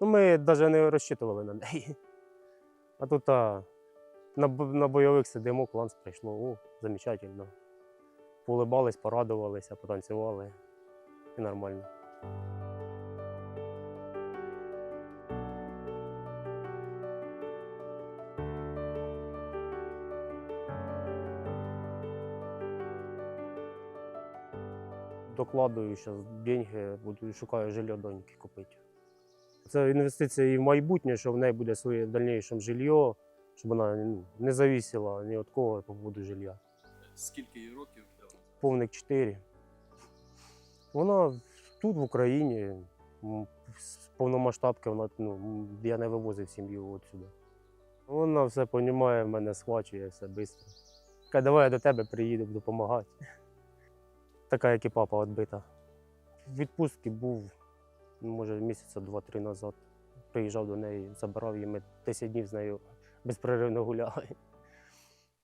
Ну, ми навіть не розчитували на неї. А тут а, на, на бойових сидимо, кланс прийшло. О, замечательно. Поулибались, порадувалися, потанцювали. І нормально. Докладую зараз деньги, буду шукаю жилье доньки купити. Це інвестиція і в майбутнє, що в неї буде своє в дальнішому жилье, щоб вона ну, не завісила ні від кого по поводу жилья. Скільки їй років? Повник 4. Вона тут, в Україні, з повномасштабки, вона, ну, я не вивозив сім'ю от сюди. Вона все розуміє, мене схвачує все швидко. Каже, давай я до тебе приїду, допомагати. Така, як і папа відбита. В відпустці був, може, місяця два-три назад. Приїжджав до неї, забирав її, ми 10 днів з нею безперервно гуляли.